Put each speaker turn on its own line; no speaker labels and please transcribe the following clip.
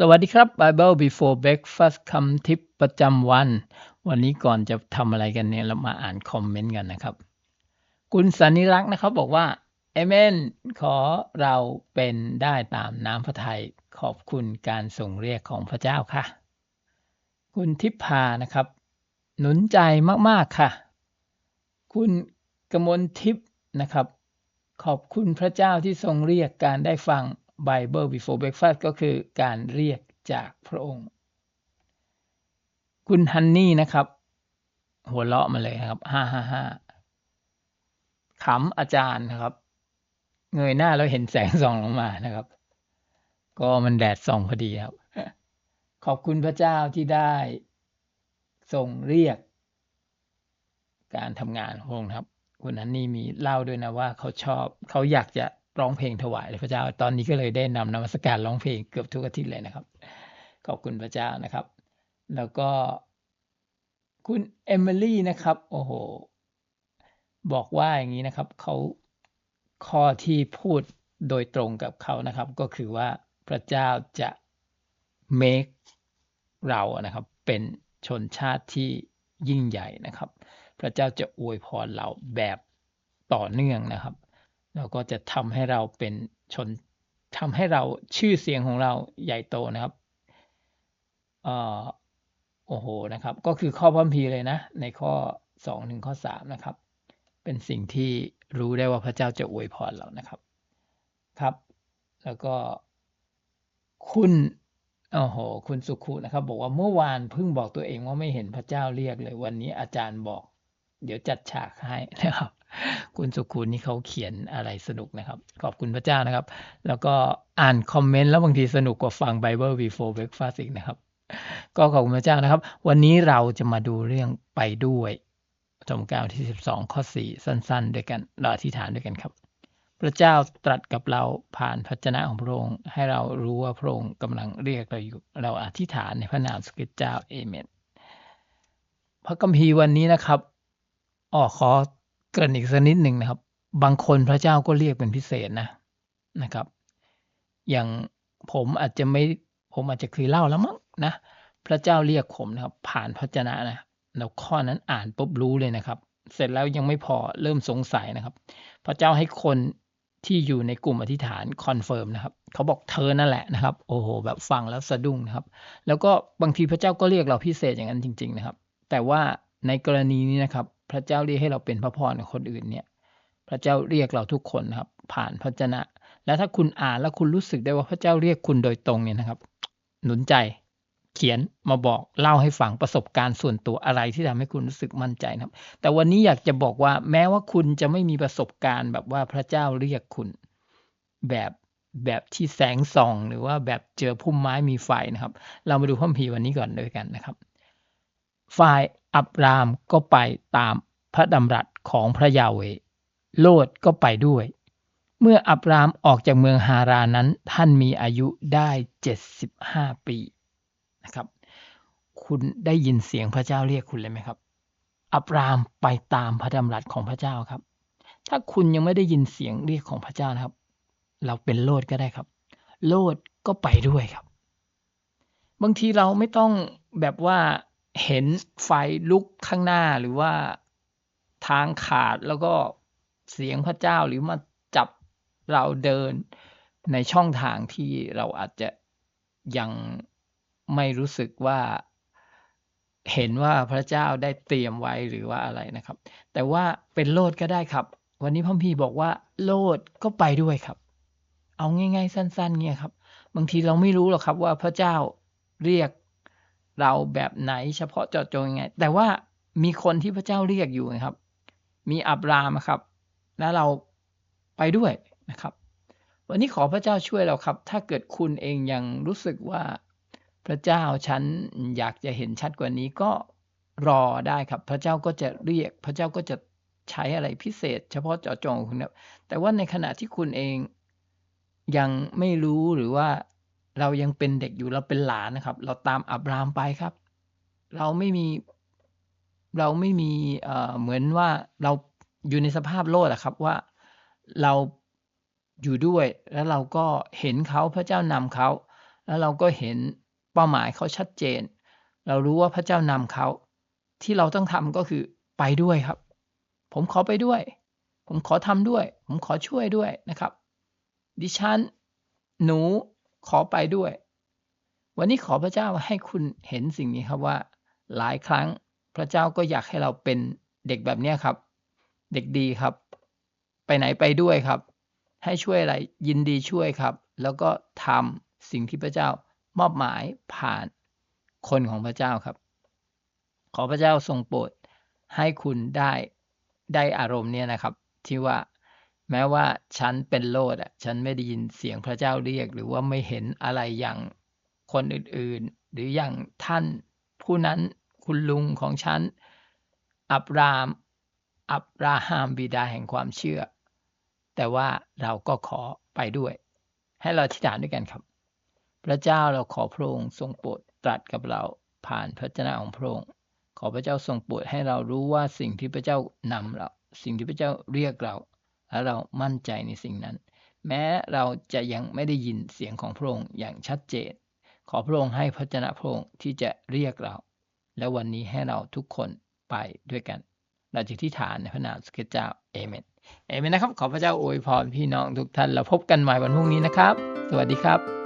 สวัสดีครับ Bible Before Breakfast คำทิปประจำวัน วันนี้ก่อนจะทำอะไรกันเนี่ย เรามาอ่านคอมเมนต์กันนะครับ คุณสันนิรักษ์นะครับบอกว่าเอเมนขอเราเป็นได้ตามน้ำพระทัยขอบคุณการส่งเรียกของพระเจ้าค่ะ คุณทิพานะครับ หนุนใจมากๆค่ะ คุณกมลทิพย์นะครับ ขอบคุณพระเจ้าที่ทรงเรียกการได้ฟัง Bible Before Breakfast ก็คือการเรียกจากพระองค์ คุณฮันนี่นะครับ หัวเราะมาเลยครับห้าห้าห้าขำอาจารย์นะครับ เงยหน้าแล้วเห็นแสงส่องลงมานะครับ ก็มันแดดส่องพอดีครับ ขอบคุณพระเจ้าที่ได้ทรงเรียก การทำงานของพระองค์ครับ คุณฮันนี่มีเล่าด้วยนะว่าเขาชอบเขาอยากจะ ร้องเพลงถวายพระเจ้า ตอนนี้ก็เลยได้นำนมัสการร้องเพลงเกือบทุกอาทิตย์เลยนะครับ ขอบคุณพระเจ้านะครับ แล้วก็คุณเอมิลี่นะครับ โอ้โห บอกว่าอย่างนี้นะครับ เขาข้อที่พูดโดยตรงกับเขานะครับ ก็คือว่าพระเจ้าจะ make เรานะครับ เป็นชนชาติที่ยิ่งใหญ่นะครับ พระเจ้าจะอวยพรเราแบบต่อเนื่องนะครับ แล้วก็จะทำให้เราเป็นชนทำให้เราชื่อเสียงของเราใหญ่โตนะครับเอ่อโอ้โหนะครับ ก็คือข้อพระคัมภีเลยนะ ในข้อสองถึงข้อสามนะครับ เป็นสิ่งที่รู้ได้ว่าพระเจ้าจะอวยพรเรานะครับครับ แล้วก็คุณโอ้โห คุณสุขุนะครับ บอกว่าเมื่อวานเพิ่งบอกตัวเองว่าไม่เห็นพระเจ้าเรียกเลย วันนี้อาจารย์บอก เดี๋ยวจัดฉากให้นะครับ คุณสุขุนนี่เขาเขียนอะไรสนุกนะครับ ขอบคุณพระเจ้านะครับ แล้วก็อ่านคอมเมนต์แล้วบางทีสนุกกว่าฟัง Bible Before Breakfast อีกนะครับ ก็ขอบคุณพระเจ้านะครับ วันนี้เราจะมาดูเรื่องไปด้วยธรรมกาลที่ 12 ข้อ 4 สั้น ๆ ด้วยกันเราอธิษฐานด้วยกันครับ พระเจ้าตรัสกับเราผ่านพระเจ้าของพระองค์ ให้เรารู้ว่าพระองค์กำลังเรียกเราอยู่ เราอธิษฐานในพระนามสกิดเจ้าเอเมนพระคัมภีร์วันนี้นะครับอ๋อขอ กริ่นอีกสักนิดหนึ่งนะครับ บางคนพระเจ้าก็เรียกเป็นพิเศษนะนะครับ อย่างผมอาจจะไม่ผมอาจจะเคยเล่าแล้วมั้งนะพระเจ้าเรียกผมนะครับ ผ่านพระเจ้านะแล้วข้อนั้นอ่านปุ๊บรู้เลยนะครับ เสร็จแล้วยังไม่พอเริ่มสงสัยนะครับ พระเจ้าให้คนที่อยู่ในกลุ่มอธิษฐานคอนเฟิร์มนะครับ เขาบอกเธอนั่นแหละนะครับ โอ้โหแบบฟังแล้วสะดุ้งนะครับ แล้วก็บางทีพระเจ้าก็เรียกเราพิเศษอย่างนั้นจริง ๆ นะครับ แต่ว่าในกรณีนี้นะครับ พระเจ้าเรียกให้เราเป็นพระพรกับคนอื่นเนี่ย พระเจ้าเรียกเราทุกคนนะครับ ผ่านพระเจ้าและถ้าคุณอ่านแล้วคุณรู้สึกได้ว่าพระเจ้าเรียกคุณโดยตรงเนี่ยนะครับ หนุนใจเขียนมาบอกเล่าให้ฟังประสบการณ์ส่วนตัวอะไรที่ทำให้คุณรู้สึกมั่นใจนะครับ แต่วันนี้อยากจะบอกว่าแม้ว่าคุณจะไม่มีประสบการณ์แบบว่าพระเจ้าเรียกคุณแบบแบบที่แสงส่อง หรือว่าแบบเจอพุ่มไม้มีไฟนะครับ เรามาดูพระคัมภีร์วันนี้ก่อนด้วยกันนะครับ ฝ่ายอับรามก็ไปตามพระดำรัสของพระยาเว โลดก็ไปด้วย เมื่ออับรามออกจากเมืองฮารานั้นท่านมีอายุได้เจ็ดสิบห้าปีนะครับ คุณได้ยินเสียงพระเจ้าเรียกคุณเลยไหมครับ อับรามไปตามพระดำรัสของพระเจ้าครับ ถ้าคุณยังไม่ได้ยินเสียงเรียกของพระเจ้านะครับ เราเป็นโลดก็ได้ครับ โลดก็ไปด้วยครับ บางทีเราไม่ต้องแบบว่า เห็นไฟลุกข้างหน้าหรือว่าทางขาดแล้วก็เสียงพระเจ้าหรือมาจับเราเดินในช่องทางที่เราอาจจะยังไม่รู้สึกว่าเห็นว่าพระเจ้าได้เตรียมไว้หรือว่าอะไรนะครับ แต่ว่าเป็นโลดก็ได้ครับ วันนี้พ่อพี่บอกว่า โลดก็ไปด้วยครับ เอาง่าย ๆ สั้น ๆ เนี่ยครับ บางทีเราไม่รู้หรอกครับว่าพระเจ้าเรียก เราแบบไหนเฉพาะเจาะจงยังไง แต่ว่ามีคนที่พระเจ้าเรียกอยู่นะครับ มีอับรามครับ แล้วเราไปด้วยนะครับ วันนี้ขอพระเจ้าช่วยเราครับ ถ้าเกิดคุณเองยังรู้สึกว่าพระเจ้าฉันอยากจะเห็นชัดกว่านี้ก็รอได้ครับ พระเจ้าก็จะเรียก พระเจ้าก็จะใช้อะไรพิเศษ เฉพาะเจาะจงคุณครับแต่ว่าในขณะที่คุณเองยังไม่รู้หรือว่า เรายังเป็นเด็กอยู่เราเป็นหลานนะครับ เราตามอับรามไปครับ เราไม่มีเราไม่มีเอ่อเหมือนว่าเราอยู่ในสภาพโลดอะครับว่าเราอยู่ด้วยแล้วเราก็เห็นเขาพระเจ้านำเขาแล้วเราก็เห็นเป้าหมายเขาชัดเจน เรารู้ว่าพระเจ้านำเขา ที่เราต้องทำก็คือไปด้วยครับ ผมขอไปด้วย ผมขอทำด้วย ผมขอช่วยด้วยนะครับ ดิฉันหนู ขอไปด้วย วันนี้ขอพระเจ้าให้คุณเห็นสิ่งนี้ครับว่า หลายครั้งพระเจ้าก็อยากให้เราเป็นเด็กแบบนี้ครับ เด็กดีครับ ไปไหนไปด้วยครับ ให้ช่วยอะไรยินดีช่วยครับ แล้วก็ทำสิ่งที่พระเจ้ามอบหมายผ่านคนของพระเจ้าครับ ขอพระเจ้าทรงโปรดให้คุณได้ได้อารมณ์เนี่ยนะครับ ที่ว่า แม้ว่าฉันเป็นโลดอะ ฉันไม่ได้ยินเสียงพระเจ้าเรียก หรือว่าไม่เห็นอะไรอย่างคนอื่นๆ หรืออย่างท่านผู้นั้นคุณลุงของฉัน อับราม อับราฮัมบิดาแห่งความเชื่อ แต่ว่าเราก็ขอไปด้วย ให้เราอธิษฐานด้วยกันครับ พระเจ้าเราขอพระองค์ทรงโปรดตรัสกับเราผ่านพระเจ้าของพระองค์ขอพระเจ้าทรงโปรดให้เรารู้ว่าสิ่งที่พระเจ้านำเรา สิ่งที่พระเจ้าเรียกเรา และเรามั่นใจในสิ่งนั้น แม้เราจะยังไม่ได้ยินเสียงของพระองค์อย่างชัดเจน ขอพระองค์ให้พระจนะพระองค์ที่จะเรียกเรา และวันนี้ให้เราทุกคนไปด้วยกัน เราจะที่ฐานในพระนามสุขเจ้าเอเมนเอเมนนะครับ ขอพระเจ้าอวยพรพี่น้องทุกท่านเราพบกันใหม่วันพรุ่งนี้นะครับ สวัสดีครับ